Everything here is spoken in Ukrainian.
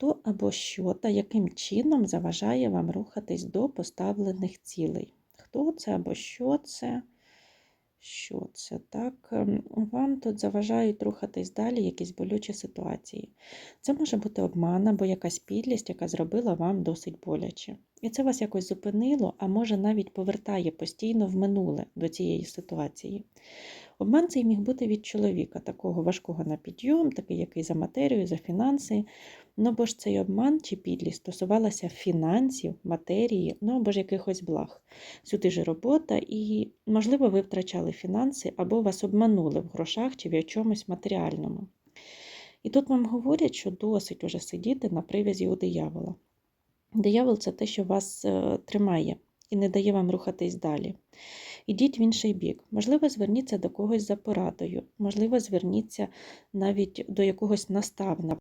Хто або що та яким чином заважає вам рухатись до поставлених цілей? Хто це або що це? Що це? Так, ем, вам тут заважають рухатись далі якісь болючі ситуації. Це може бути обман або якась підлість, яка зробила вам досить боляче. І це вас якось зупинило, а може навіть повертає постійно в минуле до цієї ситуації. Обман цей міг бути від чоловіка, такого важкого на підйом, такий, який за матерію, за фінанси. Ну бо ж цей обман чи підлість стосувалася фінансів, матерії, ну або ж якихось благ. Сюди ж робота, і, можливо, ви втрачали фінанси або вас обманули в грошах чи в чомусь матеріальному. І тут вам говорять, що досить уже сидіти на прив'язі у диявола. Диявол це те, що вас е, тримає і не дає вам рухатись далі. Ідіть в інший бік. Можливо, зверніться до когось за порадою, можливо, зверніться навіть до якогось наставника.